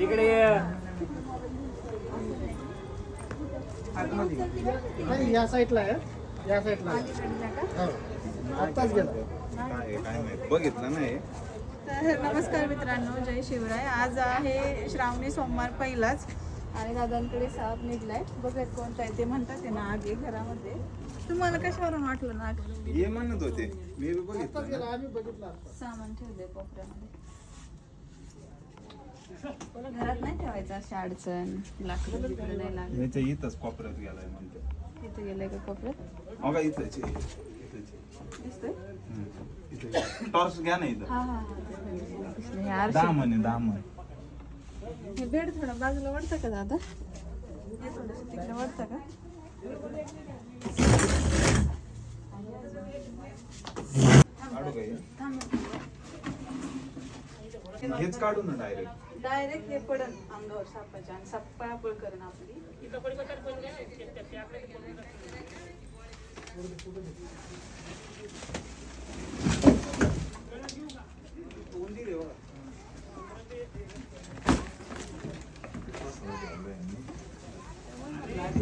इकडे. नाही या साईडला आहे या साईडला. हो. आत्ताच गेला काय काय माहीत बघितलं नाही तर नमस्कार मित्रांनो जय शिवराय आज आहे श्रावणी सोमवार पहिलाच आणि दादांकडे साप निघलाय. बघत कोणता आहे ते म्हणतात नाग आहे घरामध्ये. तुम्हाला कशावरून वाटलं नाग ये म्हणत होते. मी बघितलं ना. सामान ठेवलंय कोपऱ्यामध्ये. घरात नाही ठेवायचं अशी अडचण? लाकडं बिकडं नाही लागत? इथंच कोपऱ्यात गेलाय म्हणते. इथे गेलंय का कोपऱ्यात? हो का इथंच. दिसतोय? टॉर्च घ्या ना इथं. हा हा हा. ते बघितलं. दिसलं. हे बेड थोडं बाजूला वाटतं का दादा? हे थोडंसं तिकडे वाटतं का? हेच काढू ना डायरेक्ट डायरेक्ट हे पडन अंगावर सापाच्या आणि साप पळापळ करण आपली.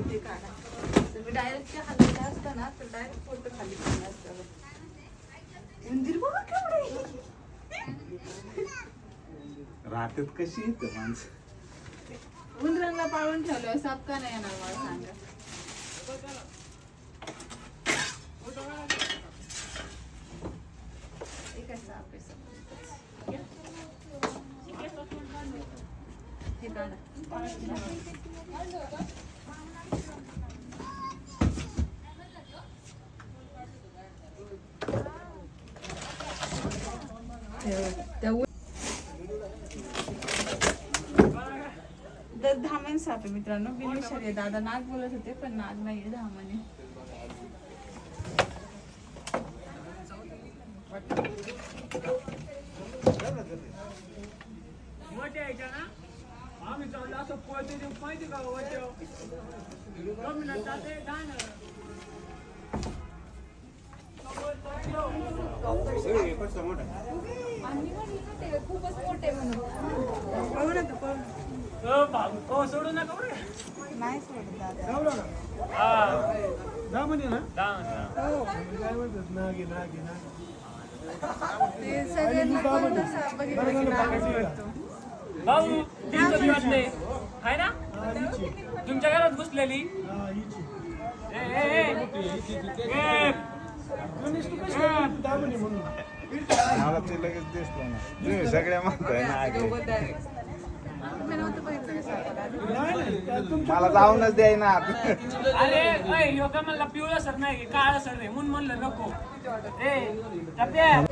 ते काढा तुम्ही डायरेक्ट ते हलवलं असतं ना तर डायरेक्ट पोट खाली पडला असतं बघा केवढे राहतात कशी येत माणसं? उंदरांना पाळून ठेवलं साप का नाही येणार मला सांगा. एक आहे साप आहे हे काढा. त्या- द- धामण साप आहे मित्रांनो. बिनविषारी आहे. दादा नाग बोलत होते पण नाग नाहीये धामण आहे. सोडू नका. नाही हा. हो. नागे ते वाटतो. भाऊ आहे ना? तुमच्या घरात घुसलेली. ए, मला ते लगेच दिसलं ना तुम्ही सगळ्या म्हणताय ना आगे. नाही मला जाऊनच द्याय ना अरे अय, ह्यो का म्हणला पिवळा सर नाही काळं सर नाही म्हणून म्हणलं नको. ए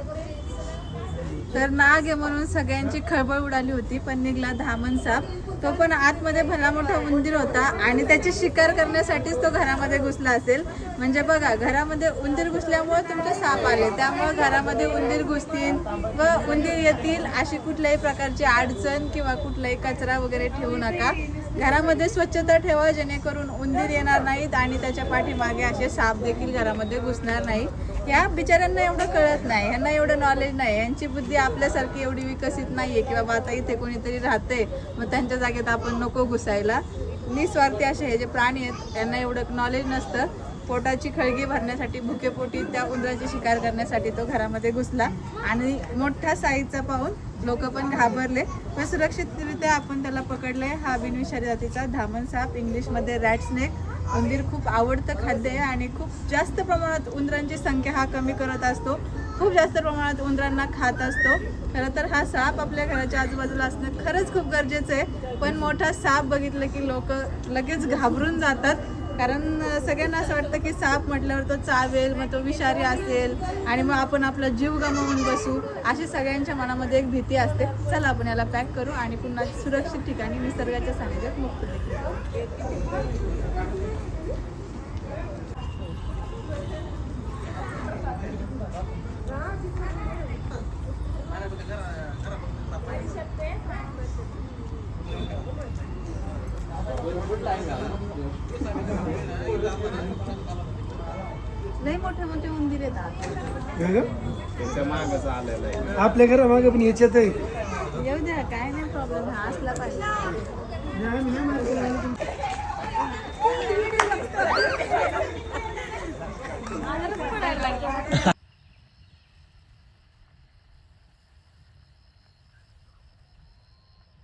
तर नाग आहे म्हणून सगळ्यांची खळबळ उडाली होती पण निघला धामण साप. तो पण आतमध्ये भला मोठा उंदीर होता आणि त्याची शिकार करण्यासाठीच तो घरामध्ये घुसला असेल. म्हणजे बघा घरामध्ये उंदीर घुसल्यामुळे तुमचे साप आले त्यामुळे घरामध्ये उंदीर घुसतील व उंदीर येतील अशी कुठल्याही प्रकारची अडचण किंवा कुठलाही कचरा वगैरे ठेवू नका. घरामध्ये स्वच्छता ठेवा जेणेकरून उंदीर येणार नाहीत आणि त्याच्या पाठीमागे असे साप देखील घरामध्ये घुसणार नाही या बिचाऱ्यांना एवढं कळत नाही ह्यांना एवढं नॉलेज नाही यांची बुद्धी आपल्यासारखी एवढी विकसित नाहीये की बाबा आता इथे कोणीतरी राहते मग त्यांच्या जागेत आपण नको घुसायला. निस्वार्थी असे हे जे प्राणी आहेत त्यांना एवढं नॉलेज नसतं. पोटाची खळगी भरण्यासाठी भुकेपोटी त्या उंदराची शिकार करण्यासाठी तो घरामध्ये घुसला. आणि मोठ्या साईजचा पाहून लोक पण घाबरले. पण सुरक्षितरित्या आपण त्याला पकडले हा बिनविषारी जातीचा धामण साप इंग्लिशमध्ये रॅट स्नेक उंदीर खूप आवडतं खाद्य आहे आणि खूप जास्त प्रमाणात उंदरांची संख्या हा कमी करत असतो. खूप जास्त प्रमाणात उंदरांना खात असतो. खरं तर हा साप आपल्या घराच्या आजूबाजूला असणं खरंच खूप गरजेचं आहे. पण मोठा साप बघितलं की लोक लगेच घाबरून जातात. कारण सगळ्यांना असं वाटतं की साप म्हटल्यावर तो चावेल मग तो विषारी असेल आणि मग आपण आपला जीव गमावून बसू. अशी सगळ्यांच्या मनामध्ये एक भीती असते. चला आपण याला पॅक करू आणि पुन्हा सुरक्षित ठिकाणी निसर्गाच्या सानिध्यात मुक्त लई मोठे मोठे उंदीर येतात हे ग? त्याच्या मागच आलेला आहे. आपल्या घरामागे पण याच्यात आहे. येऊ द्या काय नाही प्रॉब्लेम हा असला पाहिजे.